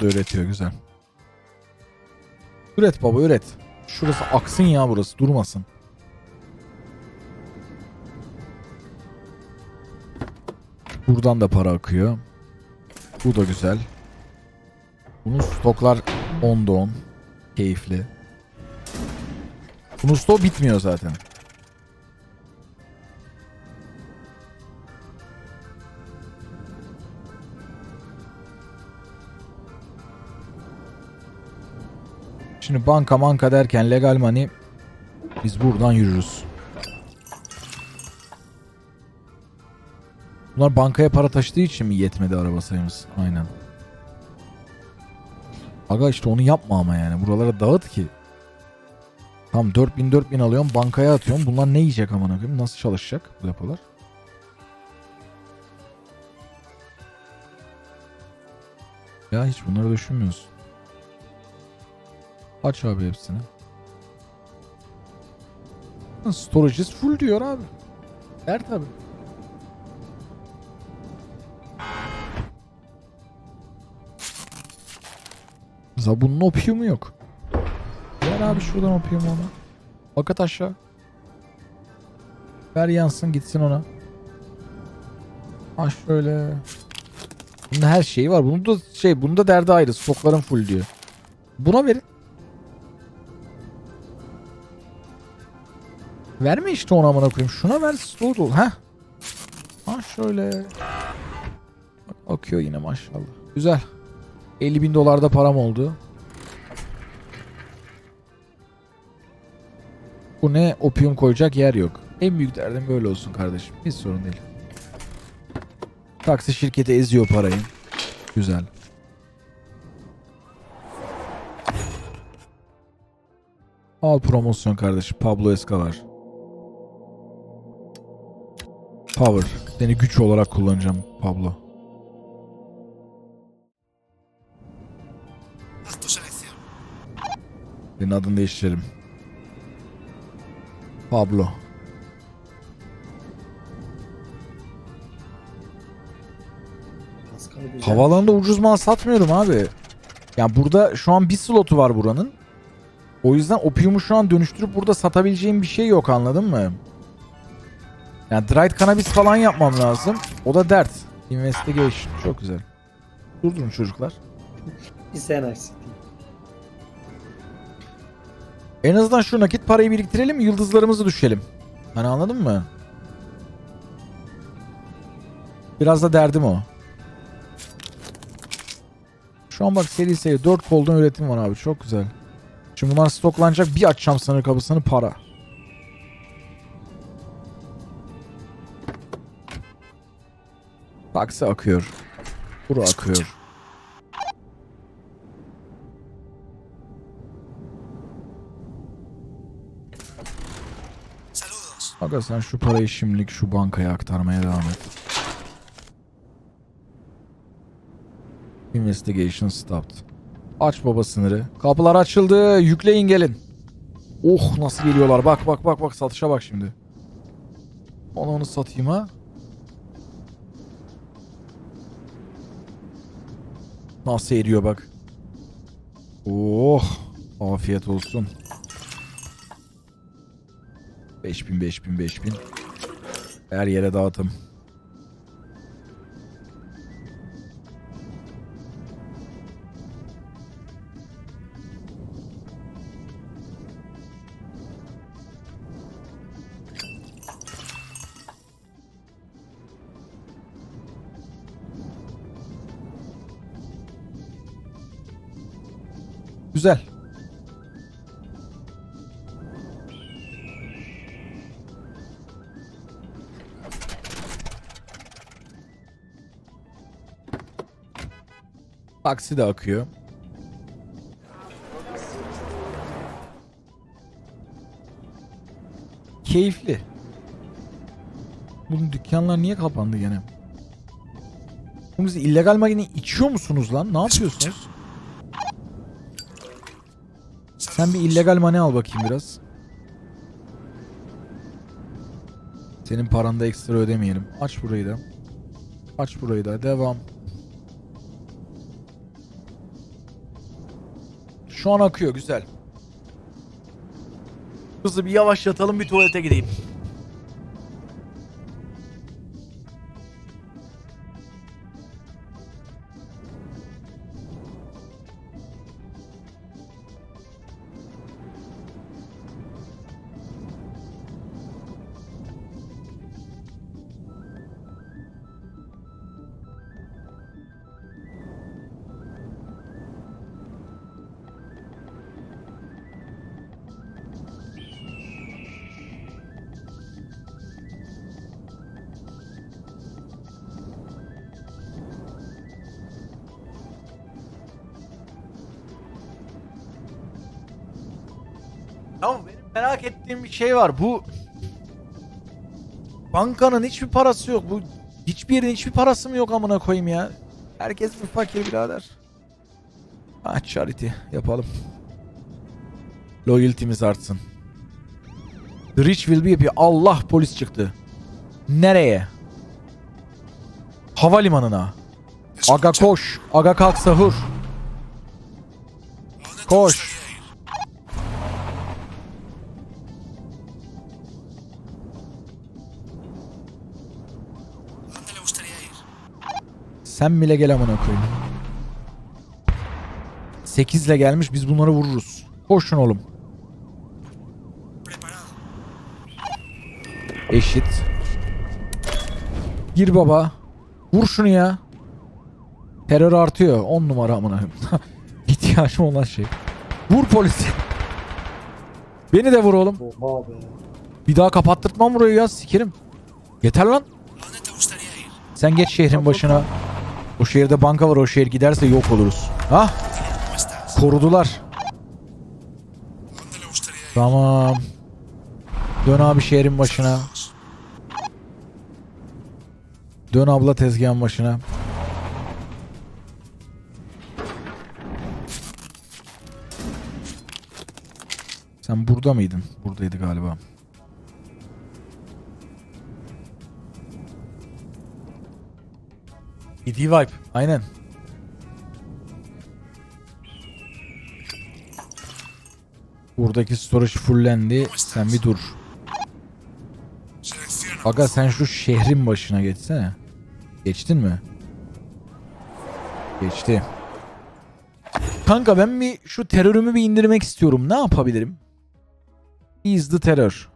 Bu da üretiyor güzel. Üret baba üret. Şurası aksın ya burası durmasın. Buradan da para akıyor. Bu da güzel. Bunun stoklar 10'da 10. Keyifli. Bunun stok bitmiyor zaten. Şimdi banka manka derken legal money biz buradan yürürüz. Bunlar bankaya para taşıdığı için mi yetmedi araba sayımız? Aynen. Aga işte onu yapma ama yani. Buralara dağıt ki. Tam 4000 4000 alıyorum bankaya atıyorum. Bunlar ne yiyecek amına koyayım? Nasıl çalışacak bu depolar? Ya hiç bunları düşünmüyorsun. Aç abi hepsini. Storage is full diyor abi. Der tabi. Zabunun opiumu yok. Ver abi şuradan opiumu ona. Fakat aşağı. Ver yansın gitsin ona. Ha şöyle. Bunun her şeyi var. Bunun da şey, bunun da derdi ayrı. Stokların full diyor. Buna verin. Verme işte ona amına koyayım. Şuna ver stoğu dolu. Heh. Ha şöyle. Bak, Akıyor yine maşallah. Güzel. 50 bin dolarda param oldu. Bu ne? Opium koyacak yer yok. En büyük derdim böyle olsun kardeşim. Hiç sorun değil. Taksi şirketi eziyor parayı. Güzel. Al promosyon kardeşim. Pablo Escobar. Power. Seni güç olarak kullanacağım Pablo. Senin adını değiştirelim. Pablo. Havaalanında ucuz mal satmıyorum abi. Yani burada şu an bir slotu var buranın. O yüzden opiumu şu an dönüştürüp burada satabileceğim bir şey yok anladın mı? Yani dried cannabis falan yapmam lazım. O da dert. Investigation. Çok güzel. Durdurun çocuklar. Sen açsın. En azından şu nakit parayı biriktirelim yıldızlarımızı düşelim. Hani anladın mı? Biraz da derdim o. Şu an bak seri seri 4 koldan üretim var abi çok güzel. Şimdi bunlar stoklanacak bir açacağım sınır kapısını para. Taksi akıyor. Kuru akıyor. Aga sen şu parayı şimdilik şu bankaya aktarmaya devam et. Investigation stopped. Aç baba sınırı. Kapılar açıldı. Yükleyin gelin. Oh nasıl geliyorlar. Bak bak bak bak satışa bak şimdi. Onu onu satayım ha. Nasıl eriyor bak. Oh afiyet olsun. 5000 5000 5000. Her yere dağıtım. Taksi de akıyor. Keyifli. Bunun dükkanlar niye kapandı gene? Oğlum siz illegal magini içiyor musunuz lan? Ne yapıyorsunuz? Sen bir illegal mani al bakayım biraz. Senin paranda ekstra ödemeyelim. Aç burayı da. Aç burayı da. Devam. Şu an akıyor güzel. Hızlı bir yavaşlatalım bir tuvalete gideyim. Merak ettiğim bir şey var. Bu bankanın hiçbir parası yok. Bu hiçbir yerin hiçbir parası mı yok amına koyayım ya. Herkes bir fakir birader. Ah charity yapalım. Loyalty'miz artsın. The rich will be happy. Allah polis çıktı. Nereye? Havalimanına. Aga koş. Aga kalk sahur. Koş. Sen bile gel amına koyayım. 8 ile gelmiş biz bunları vururuz. Koşun oğlum. Eşit. Gir baba. Vur şunu ya. Terör artıyor. 10 numara amına koyayım. İhtiyacım olan şey. Vur polisi. Beni de vur oğlum. Bir daha kapattırtmam burayı ya sikerim. Yeter lan. Sen geç şehrin başına. O şehirde banka var o şehir giderse yok oluruz. Ha? ¿Cómo estás? Korudular. Tamam. Dön abi şehrin başına. Dön abla tezgahın başına. Sen burada mıydın? Buradaydı galiba. ED Vibe. Aynen. Buradaki storage fullendi. Sen bir dur. Aga sen şu şehrin başına geçsene. Geçtin mi? Geçti. Kanka ben bir şu terörümü bir indirmek istiyorum. Ne yapabilirim? Is the terror.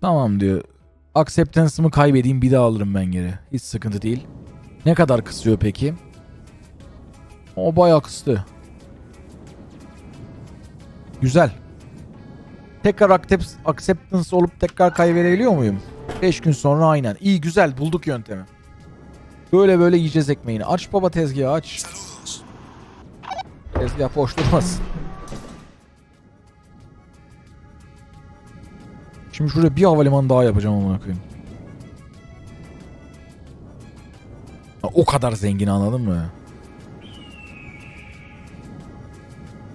Tamam diyor. Acceptance'ımı kaybedeyim bir daha alırım ben geri. Hiç sıkıntı değil. Ne kadar kısıyor peki? O bayağı kıstı. Güzel. Tekrar accept- acceptance olup tekrar kaybedebiliyor muyum? 5 gün sonra aynen. İyi güzel bulduk yöntemi. Böyle böyle yiyeceğiz ekmeğini. Aç baba tezgahı aç. Tezgah boş durmasın. Şimdi şuraya bir havalimanı daha yapacağım amına koyayım. O kadar zengin anladın mı?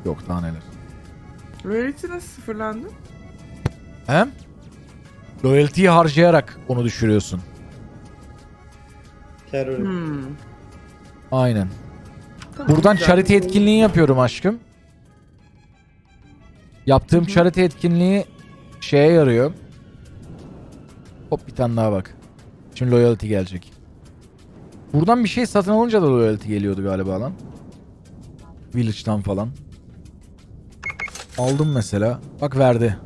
Yok daha neler. Rarity nasıl sıfırlandı? Hem? Loyalty'yi harcayarak onu düşürüyorsun. Terör. Hmm. Aynen. Tamam, Buradan güzel. charity etkinliği yapıyorum aşkım. Yaptığım charity etkinliği şeye yarıyor. Hop bir tane daha bak. Şimdi loyalty gelecek. Buradan bir şey satın alınca da loyalty geliyordu galiba lan. Village'dan falan. Aldım mesela. Bak verdi.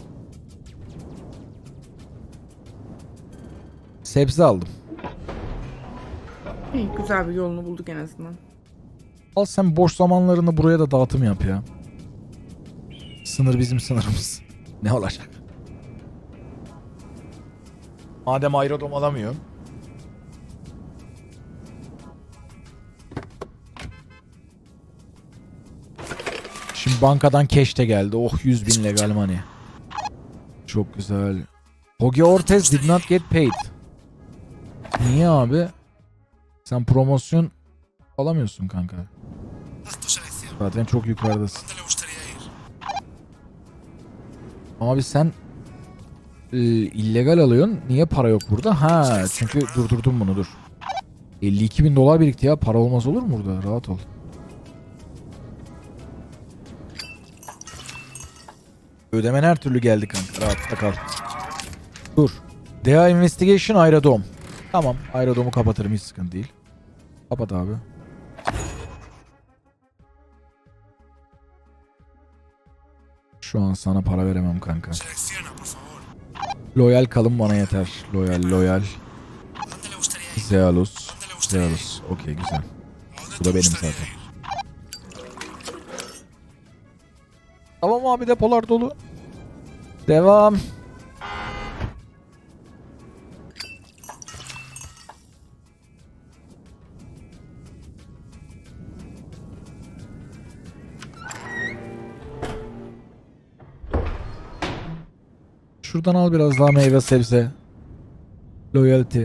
Sebze aldım. İyi, güzel bir yolunu bulduk en azından. Al sen boş zamanlarını buraya da dağıtım yap ya. Sınır bizim sınırımız. Ne olacak? Madem aerodrom alamıyor. Şimdi bankadan cash de geldi. Oh 100 bin legal money. Çok güzel. Hoge Ortez did not get paid. Niye abi? Sen promosyon alamıyorsun kanka. Zaten çok yukarıdasın. Abi sen ee, illegal alıyorsun. Niye para yok burada? Ha çünkü durdurdum bunu dur. 52 bin dolar birikti ya. Para olmaz olur mu burada? Rahat ol. Ödemen her türlü geldi kanka. Rahatla kal. Dur. DA Investigation Aerodom. Tamam. Aerodom'u kapatırım. Hiç sıkıntı değil. Kapat abi. Şu an sana para veremem kanka. Loyal kalın bana yeter. Loyal, loyal. ¿Dónde le gustaría ir? Zealous. ¿Dónde le gustaría ir? Zealous. Okey güzel. ¿A dónde Bu da benim zaten. Tamam abi depolar dolu. Devam. Şuradan al biraz daha meyve sebze. Loyalty.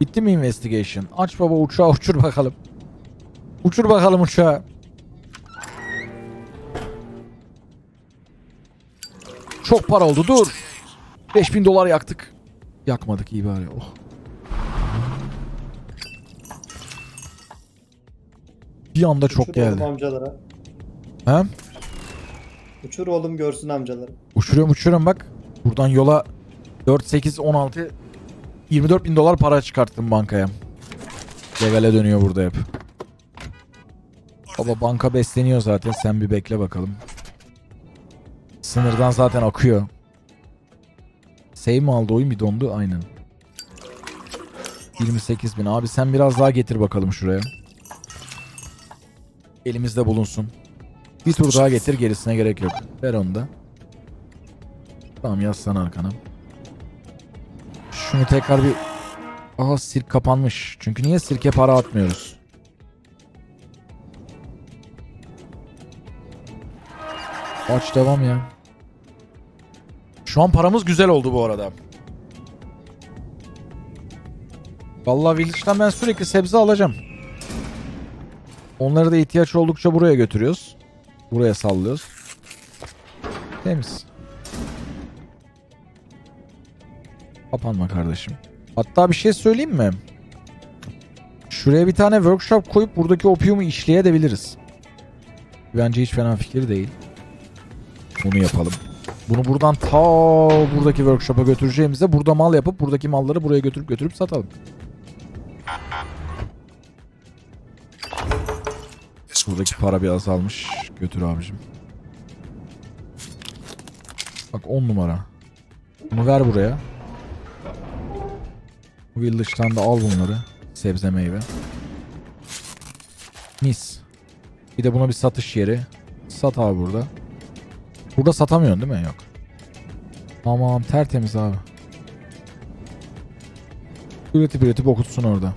Bitti mi investigation? Aç baba uçağı uçur bakalım. Uçur bakalım uçağı. Çok para oldu dur. 5000 dolar yaktık. Yakmadık iyi bari. Oh. Bir anda çok Uçur oğlum geldi. amcalara. He? Uçur oğlum görsün amcaları. Uçuruyorum uçuruyorum bak. Buradan yola 4, 8, 16, 24 bin dolar para çıkarttım bankaya. Levele dönüyor burada hep. Baba banka besleniyor zaten. Sen bir bekle bakalım. Sınırdan zaten akıyor. Save mi aldı oyun bir dondu aynen. 28 bin. Abi sen biraz daha getir bakalım şuraya. Elimizde bulunsun. Bir tur daha getir gerisine gerek yok. Ver onu da. Tamam yazsan arkana. Şunu tekrar bir... Aha sirk kapanmış. Çünkü niye sirke para atmıyoruz? Aç devam ya. Şu an paramız güzel oldu bu arada. Vallahi Village'den ben sürekli sebze alacağım. Onları da ihtiyaç oldukça buraya götürüyoruz. Buraya sallıyoruz. Temiz. Kapanma kardeşim. Hatta bir şey söyleyeyim mi? Şuraya bir tane workshop koyup buradaki opiumu işleyebiliriz. Bence hiç fena fikir değil. Bunu yapalım. Bunu buradan ta buradaki workshop'a götüreceğimize burada mal yapıp buradaki malları buraya götürüp götürüp satalım. Buradaki para bir azalmış. Götür abicim. Bak 10 numara. Bunu ver buraya. Bu Village'dan da al bunları. Sebze meyve. Mis. Bir de buna bir satış yeri. Sat abi burada. Burada satamıyorsun değil mi? Yok. Tamam tertemiz abi. Üretip üretip okutsun orada.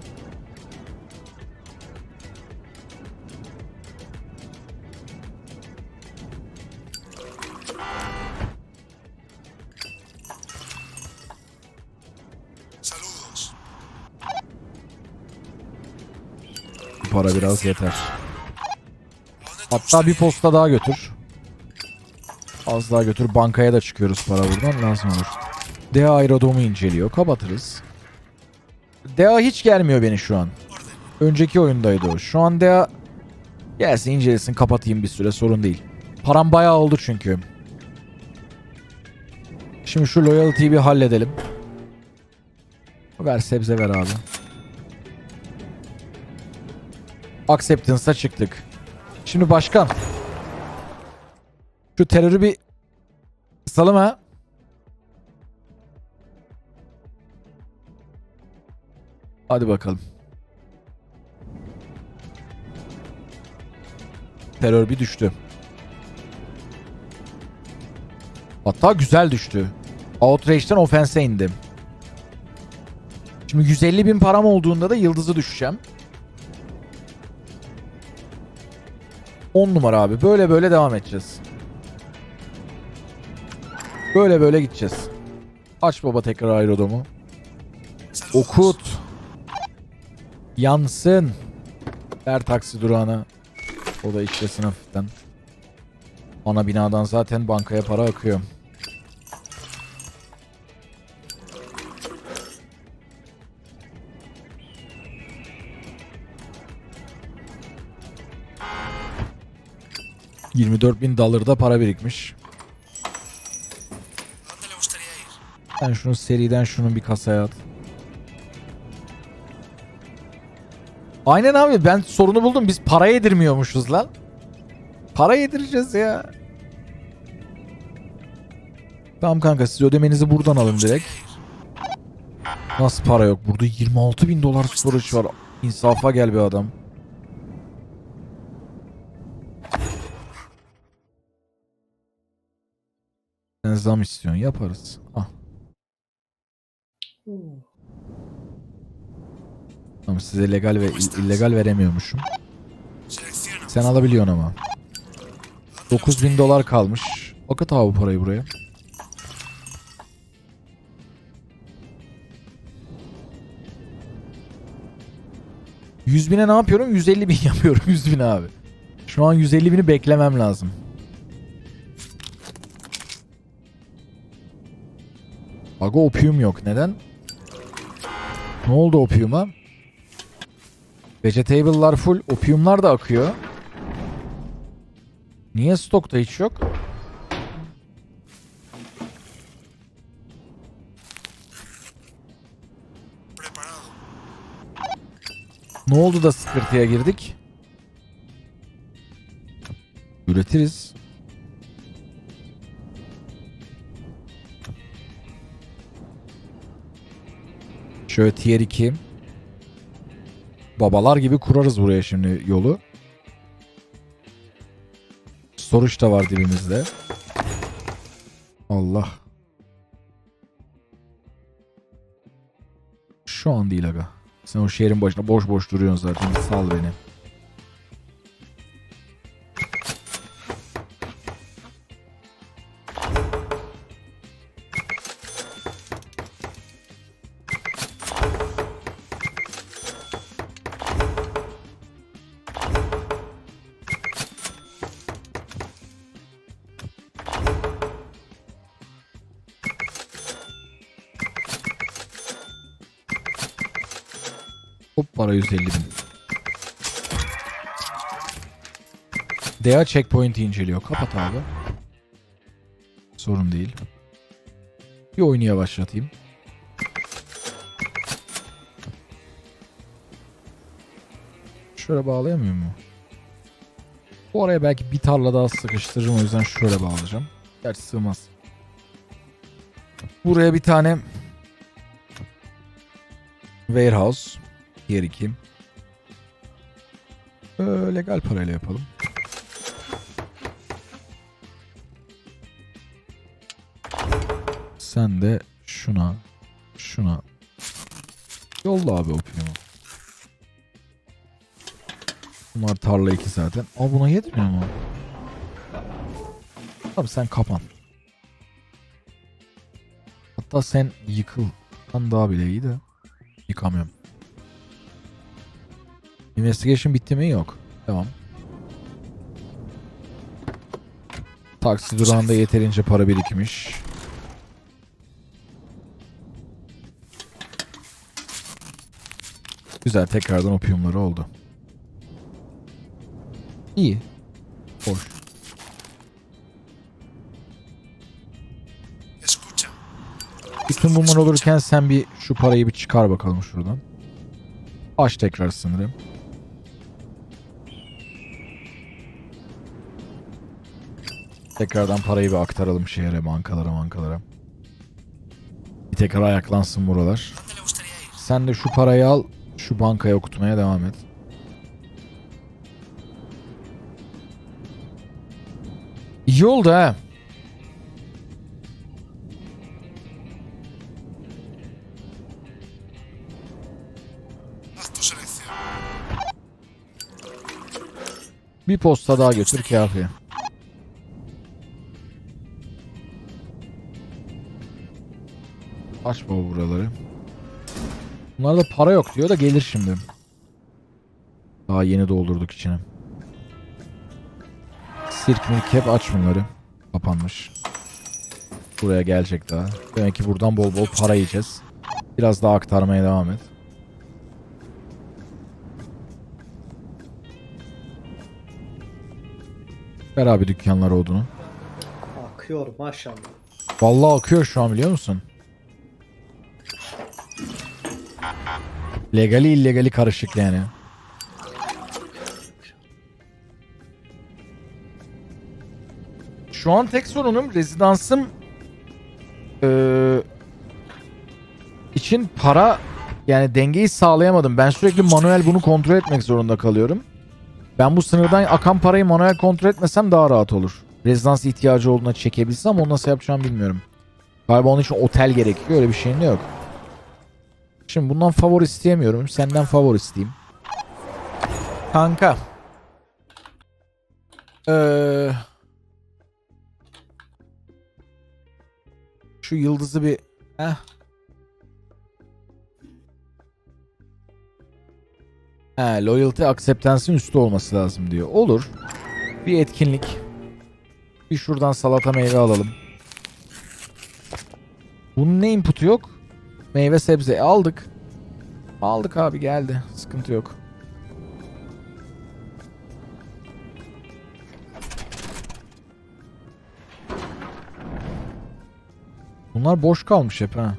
Para biraz yeter. ¿A dónde te Hatta bir posta daha götür. Az daha götür. Bankaya da çıkıyoruz para buradan. Lazım olur. DA aerodomu inceliyor. Kapatırız. DA hiç gelmiyor beni şu an. Önceki oyundaydı o. Şu an DA gelsin incelesin kapatayım bir süre sorun değil. Param bayağı oldu çünkü. Şimdi şu loyalty'yi bir halledelim. Ver sebze ver abi. Acceptance'a çıktık. Şimdi başkan. Şu terörü bir kısalım ha. Hadi bakalım. Terör bir düştü. Hatta güzel düştü. Outrage'den offense'e indim. Şimdi 150 bin param olduğunda da yıldızı düşeceğim. 10 numara abi. Böyle böyle devam edeceğiz. Böyle böyle gideceğiz. Aç baba tekrar aerodomu. Okut. Yansın. Ver taksi durağına. O da işlesin hafiften. Ana binadan zaten bankaya para akıyor. 24 bin dolar da para birikmiş. Sen şunu seriden şunun bir kasaya at. Aynen abi ben sorunu buldum. Biz para yedirmiyormuşuz lan. Para yedireceğiz ya. Tamam kanka siz ödemenizi buradan alın direkt. Nasıl para yok? Burada 26 bin dolar storage var. İnsafa gel bir adam. Sen zam istiyorsun yaparız. Ah. Tamam size legal ve ill- illegal veremiyormuşum. Sen alabiliyorsun ama. 9000 dolar kalmış. Akıt abi parayı buraya. Yüz bine ne yapıyorum? 150 bin yapıyorum 100 bin abi. Şu an 150 bini beklemem lazım. Aga opium yok. Neden? Ne oldu opiuma? Vegetable'lar full. Opiumlar da akıyor. Niye stokta hiç yok? Ne oldu da sıkıntıya girdik? Üretiriz. Şöyle tier 2. Babalar gibi kurarız buraya şimdi yolu. Soruş da var dibimizde. Allah. Şu an değil aga. Sen o şehrin başına boş boş duruyorsun zaten. Sal beni. 150 bin. DA checkpoint'i inceliyor. Kapat abi. Sorun değil. Bir oyunu yavaşlatayım. Şöyle bağlayamıyor mu? Bu araya belki bir tarla daha sıkıştırırım o yüzden şöyle bağlayacağım. Gerçi sığmaz. Buraya bir tane warehouse Diğer iki. Ee, legal parayla yapalım. Sen de şuna, şuna. Yolla abi opiumu. Bunlar tarla iki zaten. Ama buna yetmiyor mu? Abi sen kapan. Hatta sen yıkıl. Lan daha bile iyi de. Yıkamıyorum. Investigation bitti mi? Yok. Tamam. Taksi durağında yeterince para birikmiş. Güzel tekrardan opiumları oldu. İyi. Hoş. Bütün bunlar olurken sen bir şu parayı bir çıkar bakalım şuradan. Aç tekrar sınırı. Tekrardan parayı bir aktaralım şehre, bankalara, bankalara. Bir tekrar ayaklansın buralar. Sen de şu parayı al, şu bankaya okutmaya devam et. İyi oldu ha. Bir posta daha götür kafi. Aç baba buraları. Bunlarda para yok diyor da gelir şimdi. Daha yeni doldurduk içine. Sirk milk hep aç bunları. Kapanmış. Buraya gelecek daha. Demek ki buradan bol bol para yiyeceğiz. Biraz daha aktarmaya devam et. Ver abi dükkanlar olduğunu. Akıyor maşallah. Vallahi akıyor şu an biliyor musun? Legali illegali karışık yani. Şu an tek sorunum rezidansım eee, için para yani dengeyi sağlayamadım. Ben sürekli manuel bunu kontrol etmek zorunda kalıyorum. Ben bu sınırdan akan parayı manuel kontrol etmesem daha rahat olur. Rezidans ihtiyacı olduğuna çekebilsem onu nasıl yapacağımı bilmiyorum. Galiba onun için otel gerekiyor. Öyle bir şeyin de yok. Şimdi bundan favor isteyemiyorum. Senden favor isteyeyim. Kanka. Ee, şu yıldızı bir... Heh. He, loyalty acceptance'ın üstü olması lazım diyor. Olur. Bir etkinlik. Bir şuradan salata meyve alalım. Bunun ne input'u yok? Meyve sebze E, aldık. Aldık abi geldi. Sıkıntı yok. Bunlar boş kalmış hep ha.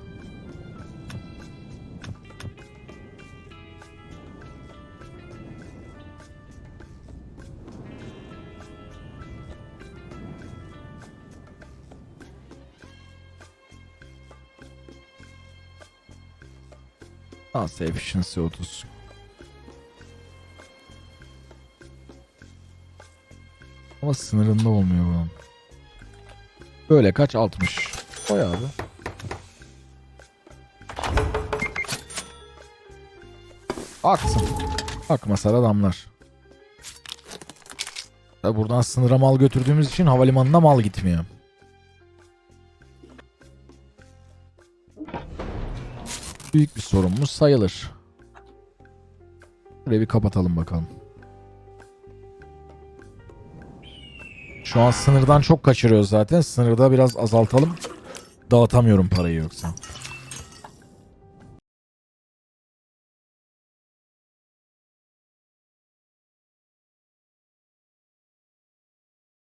Nasıl efficiency 30. Ama sınırında olmuyor bunun. Böyle kaç 60. Koy abi. Aksın. Akmasa da damlar. Tabi buradan sınıra mal götürdüğümüz için havalimanına mal gitmiyor. Büyük bir sorunumuz sayılır. Şurayı bir kapatalım bakalım. Şu an sınırdan çok kaçırıyoruz zaten. Sınırda biraz azaltalım. Dağıtamıyorum parayı yoksa.